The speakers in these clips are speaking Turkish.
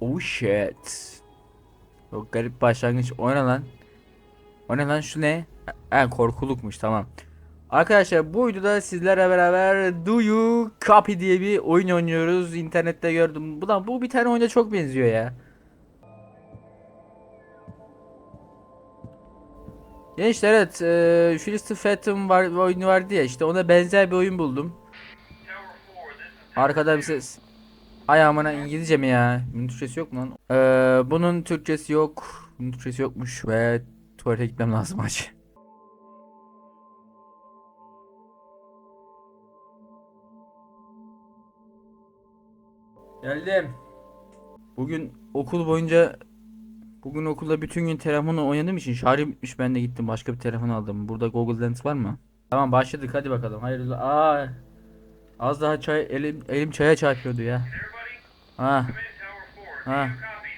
oh shit. Çok garip başlangıç. O ne lan? O ne lan şu ne? Ha korkulukmuş tamam. Arkadaşlar bu videoda sizlerle beraber Do You Copy diye bir oyun oynuyoruz. İnternette gördüm. Bu da bu bir tane oyuna çok benziyor ya. Gençler evet e, Philistine Phantom var, oyunu vardı ya işte ona benzer bir oyun buldum. Arkada bir ses. Ay amına İngilizce mi ya? Bunun Türkçesi yok mu lan? Ee, bunun Türkçesi yok. Bunun Türkçesi yokmuş ve tuvalete gitmem lazım acı. Geldim. Bugün okul boyunca Bugün okulda bütün gün telefonla oynadığım için şarjım bitmiş ben de gittim başka bir telefon aldım. Burada Google Lens var mı? Tamam başladık hadi bakalım. Hayırlı. Aa. Az daha çay elim elim çaya çarpıyordu ya. Ha. Ha.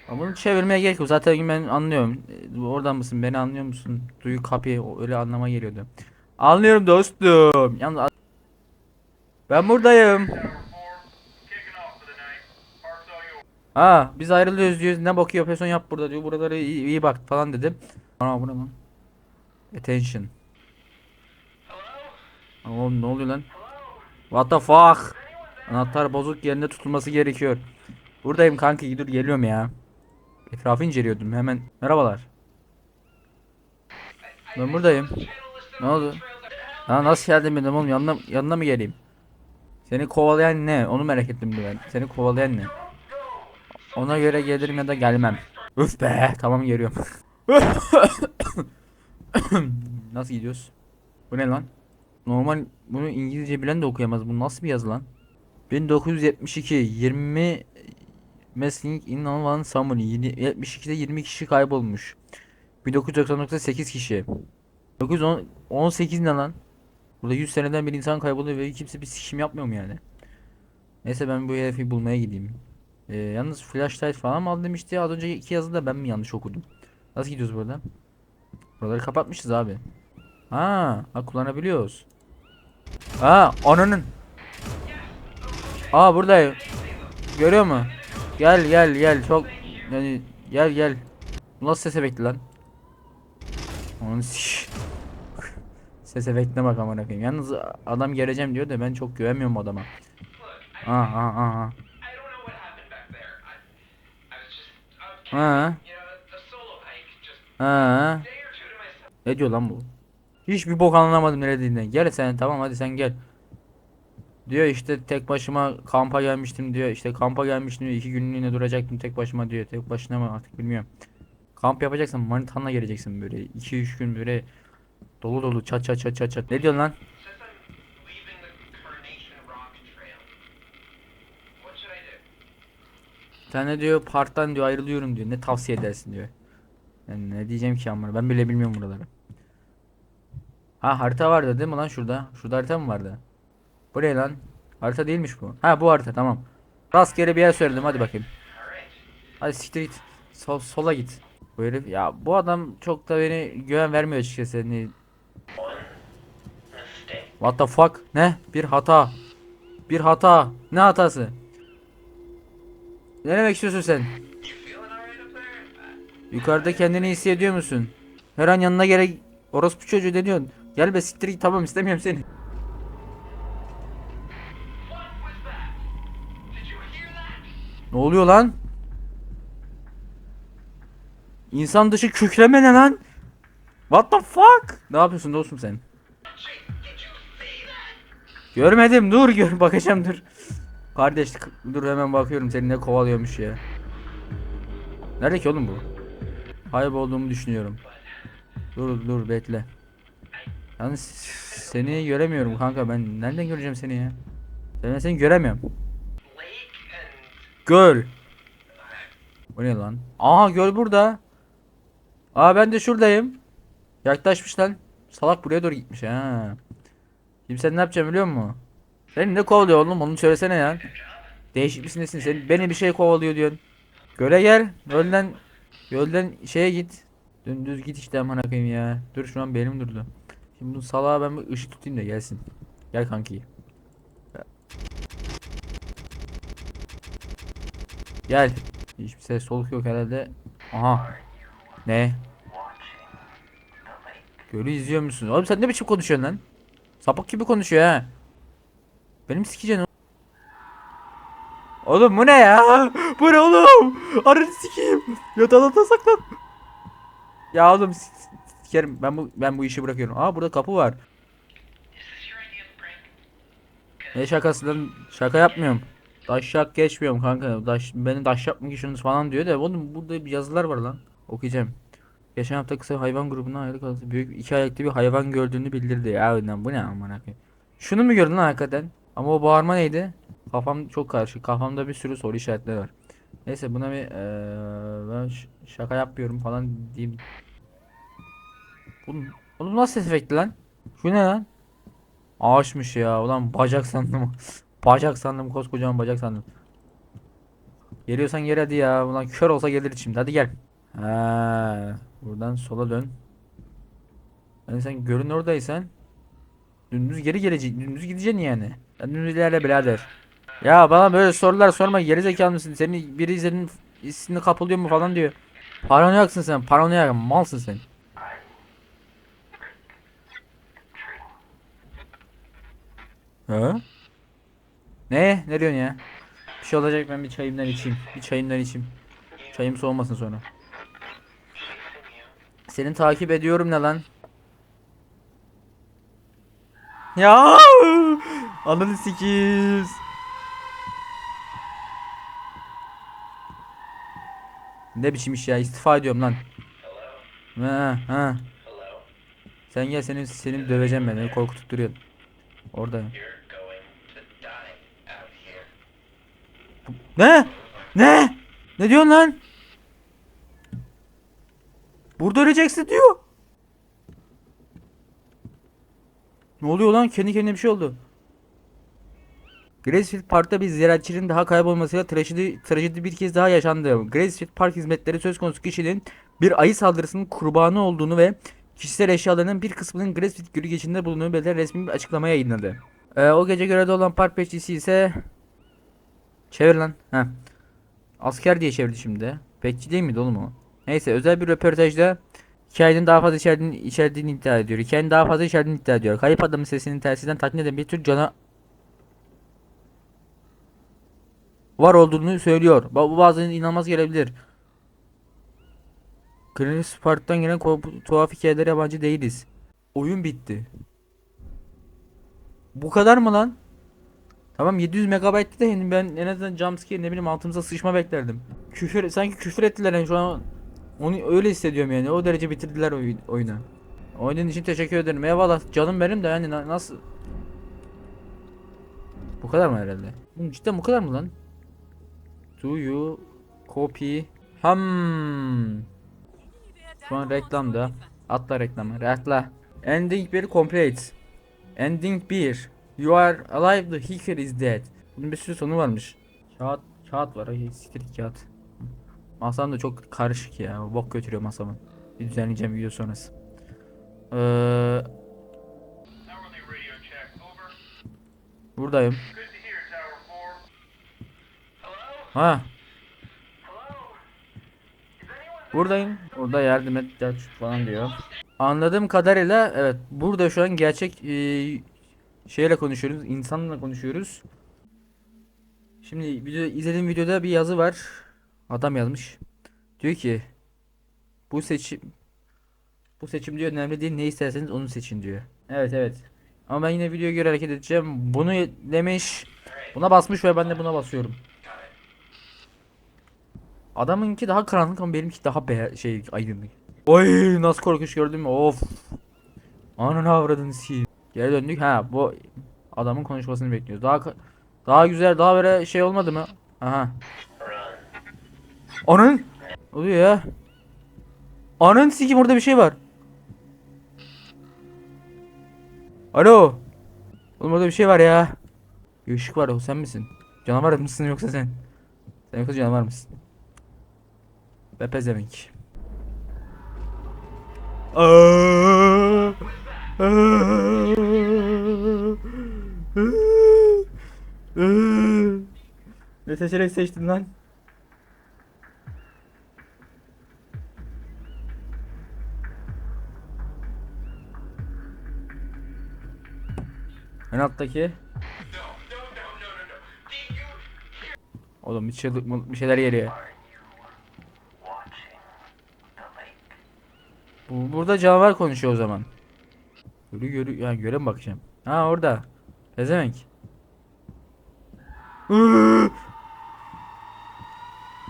Ama bunu çevirmeye gerek yok. Zaten ben anlıyorum. Ee, Oradan mısın? Beni anlıyor musun? Duyu kapıyı öyle anlama geliyordu. Anlıyorum dostum. Yalnız ben buradayım. Ha biz ayrılıyoruz diyoruz. Ne bakıyor yapıyorsun yap burada diyor. Buraları iyi, iyi bak falan dedim. Ana bu ne lan? Attention. Oğlum ne oluyor lan? What the fuck? Anahtar bozuk yerinde tutulması gerekiyor. Buradayım kanki dur geliyorum ya. Etrafı inceliyordum hemen. Merhabalar. Ben buradayım. Ne oldu? Ha nasıl geldin benim oğlum yanına, yanına mı geleyim? Seni kovalayan ne? Onu merak ettim ben. Seni kovalayan ne? Ona göre gelirim ya da gelmem. Üf be tamam geliyorum. Nasıl gidiyoruz? Bu ne lan? Normal bunu İngilizce bilen de okuyamaz. Bu nasıl bir yazı lan? 1972 20 Missing in one summer 72'de 20 kişi kaybolmuş. 1999'da 8 kişi. 918 ne lan? Burada 100 seneden bir insan kayboluyor ve kimse bir sikim yapmıyor mu yani? Neyse ben bu herifi bulmaya gideyim. Ee, yalnız flashlight falan mı al demişti. Az önce iki yazıda ben mi yanlış okudum? Nasıl gidiyoruz burada? Buraları kapatmışız abi. Ha, ha kullanabiliyoruz. Aa, ananın. Aa buradayım. Görüyor mu? Gel gel gel çok yani gel gel. Nasıl ses efekti lan? Onun ses efektine bak amına koyayım. Yalnız adam geleceğim diyor da ben çok güvenmiyorum adama. Aa aa aa. Ha. Ha. Ne diyor lan bu? Hiçbir bok anlamadım ne dediğinden. Gel sen tamam hadi sen gel. Diyor işte tek başıma kampa gelmiştim diyor. İşte kampa gelmiştim diyor. iki günlüğüne duracaktım tek başıma diyor. Tek başına mı artık bilmiyorum. Kamp yapacaksan manitanla geleceksin böyle. 2-3 gün böyle dolu dolu çat çat çat çat çat. Ne diyorsun lan? Sen ne diyor parttan diyor ayrılıyorum diyor. Ne tavsiye edersin diyor. Yani ne diyeceğim ki amına ben bile bilmiyorum buraları. Ha harita vardı değil mi lan şurada? Şurada harita mı vardı? Bu ne lan? Harita değilmiş bu. Ha bu harita tamam. Rastgele bir yer söyledim hadi bakayım. Hadi siktir git. Sol, sola git. Bu herif ya bu adam çok da beni güven vermiyor açıkçası. Hani, what the fuck? Ne? Bir hata. Bir hata. Ne hatası? Ne demek istiyorsun sen? Yukarıda kendini hissediyor musun? Her an yanına gerek orospu çocuğu deniyorsun. Gel be siktir git tamam istemiyorum seni. Ne oluyor lan? İnsan dışı kükreme ne lan? What the fuck? Ne yapıyorsun dostum sen? Görmedim dur gör bakacağım dur. Kardeş dur hemen bakıyorum seni ne kovalıyormuş ya. Nerede ki oğlum bu? Kaybolduğumu düşünüyorum. Dur dur bekle. Yalnız seni göremiyorum kanka ben nereden göreceğim seni ya? Ben seni göremiyorum. Göl. Bu ne lan? Aha göl burada. Aa ben de şuradayım. Yaklaşmış lan. Salak buraya doğru gitmiş ha. Şimdi sen ne yapacaksın biliyor musun? Seni ne kovalıyor oğlum onu söylesene ya. Değişik misin nesin sen beni bir şey kovalıyor diyorsun. Göle gel. Gölden gölden şeye git. Dümdüz git işte koyayım ya. Dur şu an benim durdu. Şimdi bu salağa ben bir ışık tutayım da gelsin. Gel kanki. Gel. Hiçbir ses soluk yok herhalde. Aha. Ne? Gölü izliyor musun? Oğlum sen ne biçim konuşuyorsun lan? Sapık gibi konuşuyor ha. Benim sikeceksin o- Oğlum bu ne ya? Bu ne oğlum? Arını sikeyim. Yatağına saklan. Ya oğlum sikerim. Ben bu ben bu işi bırakıyorum. Aa burada kapı var. Ne şakası lan? Şaka yapmıyorum. Daşşak geçmiyorum kanka. Daş, beni mı geçiyorsunuz falan diyor da oğlum burada bir yazılar var lan. Okuyacağım. Geçen hafta kısa hayvan grubuna ayrı kaldı. Büyük iki ayaklı bir hayvan gördüğünü bildirdi. Ya lan bu ne amına koyayım. Şunu mu gördün lan hakikaten? Ama o bağırma neydi? Kafam çok karışık. Kafamda bir sürü soru işaretleri var. Neyse buna bir eee, ben şaka yapıyorum falan diyeyim. Oğlum, nasıl ses efekti lan? Şu ne lan? Ağaçmış ya. Ulan bacak sandım. bacak sandım. Koskocaman bacak sandım. Geliyorsan gel hadi ya. Ulan kör olsa gelir şimdi. Hadi gel. Ha, buradan sola dön. Yani sen görün oradaysan dümdüz geri gelecek. Dümdüz gideceksin yani. Sen dümdüz ilerle birader. Ya bana böyle sorular sorma. Geri zekalı mısın? Senin biri senin ismini kapılıyor mu falan diyor. Paranoyaksın sen. Paranoyak. Malsın sen. Ha? Ne? Ne diyorsun ya? Bir şey olacak ben bir çayımdan içeyim. Bir çayımdan içeyim. Çayım soğumasın sonra. Seni takip ediyorum ne lan? Ya! Ananı sikiz. Ne biçim iş ya istifa ediyorum lan. Ha, ha. Sen gel seni seni döveceğim ben. Beni korkutup duruyorsun. Oradayım. Ne? Ne? Ne diyorsun lan? Burada öleceksin diyor. Ne oluyor lan? Kendi kendine bir şey oldu. Gracefield Park'ta bir ziyaretçinin daha kaybolmasıyla trajedi, trajedi bir kez daha yaşandı. Gracefield Park hizmetleri söz konusu kişinin bir ayı saldırısının kurbanı olduğunu ve kişisel eşyalarının bir kısmının Gracefield Gölü geçidinde bulunduğunu belirten resmi bir açıklama yayınladı. Ee, o gece görevde olan park bekçisi ise Çevir lan. Heh. Asker diye çevirdi şimdi. Bekçi değil miydi oğlum o? Neyse özel bir röportajda hikayenin daha fazla içerdiğini, içerdiğini iddia ediyor. Hikayenin daha fazla içerdiğini iddia ediyor. Kayıp adamın sesinin telsizden taklit eden bir tür cana var olduğunu söylüyor. Bu bazen inanılmaz gelebilir. Chris Park'tan gelen tuhaf hikayelere yabancı değiliz. Oyun bitti. Bu kadar mı lan? Tamam 700 megabayttı da ben en azından jumpscare ne bileyim altımıza sıçma beklerdim. Küfür sanki küfür ettiler yani şu an onu öyle hissediyorum yani o derece bitirdiler oy- oyunu. Oyunun için teşekkür ederim. Eyvallah canım benim de yani na- nasıl Bu kadar mı herhalde? Oğlum cidden bu kadar mı lan? Do you copy? Hmm. Şu an reklamda. Atla reklamı. Atla. Ending 1 complete. Ending 1. You are alive the hicker is dead. Bunun bir sürü sonu varmış. Kağıt, kağıt var. Siktir kağıt. Masam da çok karışık ya. Bok götürüyor masamı. Bir düzenleyeceğim video sonrası. Ee, buradayım. Good to hear, Tower 4. Hello? Ha, buradayım. Orada yardım et falan diyor. Anladığım kadarıyla evet burada şu an gerçek e, şeyle konuşuyoruz. insanla konuşuyoruz. Şimdi video izlediğim videoda bir yazı var. Adam yazmış. Diyor ki bu seçim bu seçim diyor önemli değil ne isterseniz onu seçin diyor. Evet evet. Ama ben yine videoya göre hareket edeceğim. Bunu demiş. Buna basmış ve ben de buna basıyorum. Adamınki daha karanlık ama benimki daha be şey aydınlık. Oy nasıl korkunç gördün mü? Of. Ananı avradını sikeyim. Geri döndük. Ha bu adamın konuşmasını bekliyoruz. Daha daha güzel, daha böyle şey olmadı mı? Aha. Onun oluyor ya. Anın sikim orada bir şey var. Alo. Oğlum orada bir şey var ya. Bir ışık var o sen misin? Canavar mısın yoksa sen? Sen yoksa canavar mısın? Ve pezevenk. Aa! ne seçerek seçtin lan? En alttaki. Oğlum bir, çığlık, bir şeyler geliyor. Bu, burada canavar konuşuyor o zaman. Görü görü yani göre mi bakacağım? Ha orada. Pezevenk.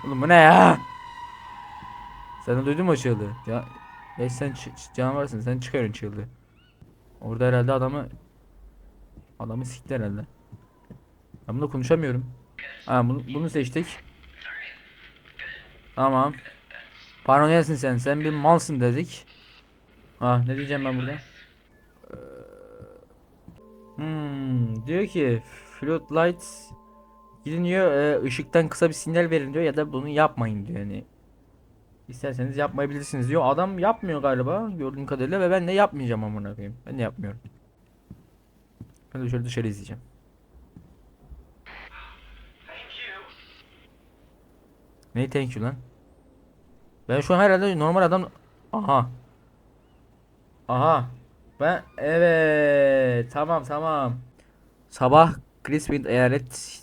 Oğlum bu ne ya? Sen de duydun mu çığlığı? Ya, ya sen canavarsın sen çıkarın çığlığı. Orada herhalde adamı adamı sikti herhalde. Ben bununla konuşamıyorum. Ha bunu, bunu seçtik. Tamam. Paranoyasın sen. Sen bir malsın dedik. Ha ne diyeceğim ben burada? Diyor ki floodlights gidin diyor e, ışıktan kısa bir sinyal verin diyor ya da bunu yapmayın diyor yani. İsterseniz yapmayabilirsiniz diyor. Adam yapmıyor galiba gördüğüm kadarıyla ve ben de yapmayacağım amına koyayım. Ben de yapmıyorum. Ben de şöyle dışarı izleyeceğim. Neyi thank you lan? Ben şu an herhalde normal adam... Aha. Aha. Ben evet tamam tamam. Sabah Chrisfield eyalet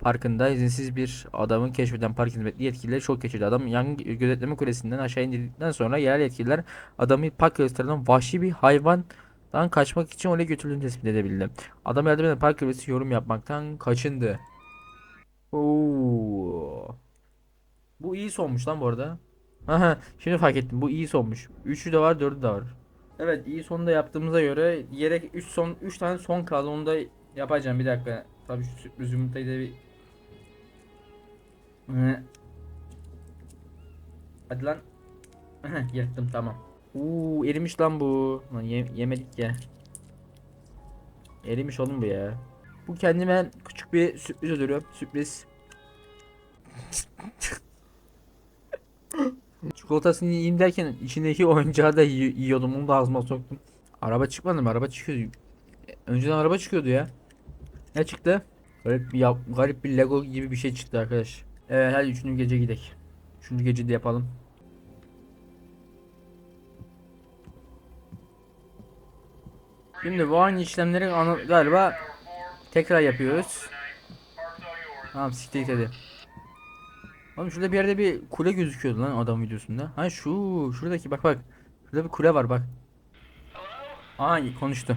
parkında izinsiz bir adamın keşfeden park hizmetli yetkilileri çok geçirdi. Adam yangın gözetleme kulesinden aşağı indirdikten sonra yerel yetkililer adamı park gösterilen vahşi bir hayvandan kaçmak için oraya götürüldüğünü tespit edebildi. Adam yardım eden park kulesi yorum yapmaktan kaçındı. Oo. Bu iyi sonmuş lan bu arada. Aha, şimdi fark ettim. Bu iyi sonmuş. Üçü de var, dördü de var. Evet, iyi sonda yaptığımıza göre yere 3 son 3 tane son kaldı. Onu da yapacağım bir dakika. Tabii şu sürpriz yumurtayı da bir. Hadi lan. Yırttım tamam. Uuu erimiş lan bu. Lan ye- yemedik ya. Erimiş oğlum bu ya. Bu kendime küçük bir sürpriz ödülü. Sürpriz. Çikolatasını yiyeyim derken içindeki oyuncağı da yi- yiyordum. Onu da ağzıma soktum. Araba çıkmadı mı? Araba çıkıyordu. Önceden araba çıkıyordu ya. Ne çıktı? Garip bir, yap- garip bir Lego gibi bir şey çıktı arkadaş. Evet hadi üçüncü gece gidelim. Üçüncü gece de yapalım. Şimdi bu aynı işlemleri galiba tekrar yapıyoruz. Tamam siktir hadi. Oğlum şurada bir yerde bir kule gözüküyordu lan adam videosunda. Ha şu şuradaki bak bak. Şurada bir kule var bak. Aa konuştu.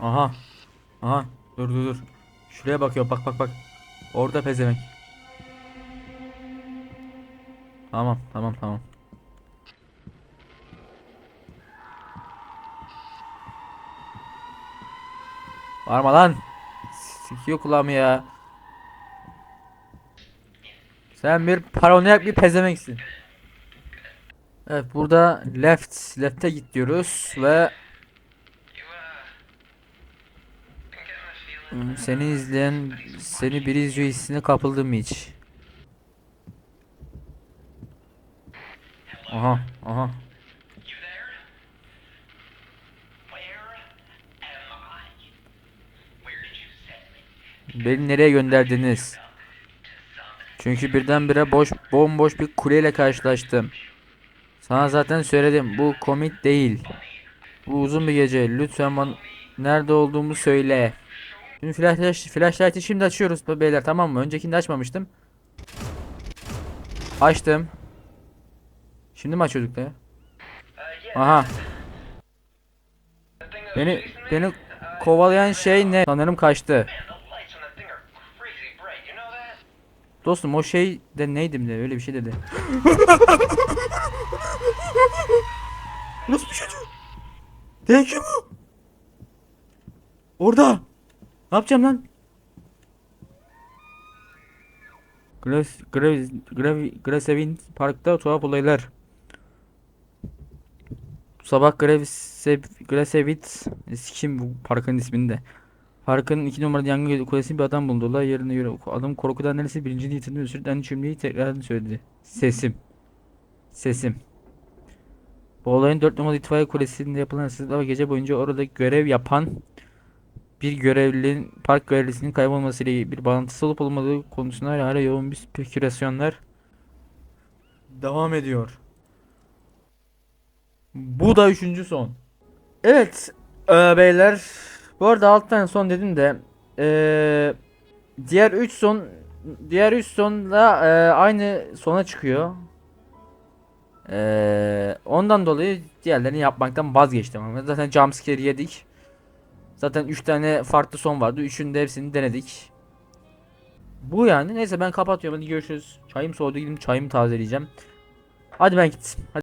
Aha. Aha. Dur dur dur. Şuraya bakıyor bak bak bak. Orada pezevenk. Tamam tamam tamam. Varma lan. Sikiyor kulağımı ya. Sen bir paranoyak bir pezevenksin. Evet burada left left'e git diyoruz ve Seni izleyen, seni biri izliyor hissine kapıldın mı hiç? Aha, aha. Beni nereye gönderdiniz? Çünkü birdenbire boş, bomboş bir kuleyle karşılaştım. Sana zaten söyledim, bu komik değil. Bu uzun bir gece, lütfen bana nerede olduğumu söyle. Şimdi flash, flashlight'ı şimdi açıyoruz be- beyler tamam mı? Öncekinde açmamıştım. Açtım. Şimdi mi açıyorduk da. Aha. Beni beni kovalayan şey ne? Sanırım kaçtı. Dostum o şey de neydi mi de öyle bir şey dedi. Nasıl bir şey diyor? You mu? Orada. Ne yapacağım lan? Gras, Gras, Grav, Grasevin Park'ta tuhaf olaylar. Sabah Grasev, Grasevit kim bu parkın isminde. Parkın iki numaralı yangın kulesinde bir adam buldu. Olay yerine göre adam korkudan neresi birinci niyetini özür dileyen cümleyi tekrar söyledi. Sesim. Sesim. Bu olayın 4 numaralı itfaiye kulesinde yapılan hırsızlıkla ve gece boyunca orada görev yapan bir görevlinin park görevlisinin kaybolmasıyla bir bağlantısı olup olmadığı konusunda hala yoğun bir spekülasyonlar devam ediyor. Bu da üçüncü son. Evet e, beyler. Bu arada alttan son dedim de e, diğer 3 son diğer 3 son da e, aynı sona çıkıyor. E, ondan dolayı diğerlerini yapmaktan vazgeçtim ama zaten jumpscare yedik. Zaten 3 tane farklı son vardı. Üçünün de hepsini denedik. Bu yani. Neyse ben kapatıyorum. Hadi görüşürüz. Çayım soğudu. Gidip çayımı tazeleyeceğim. Hadi ben gittim. Hadi.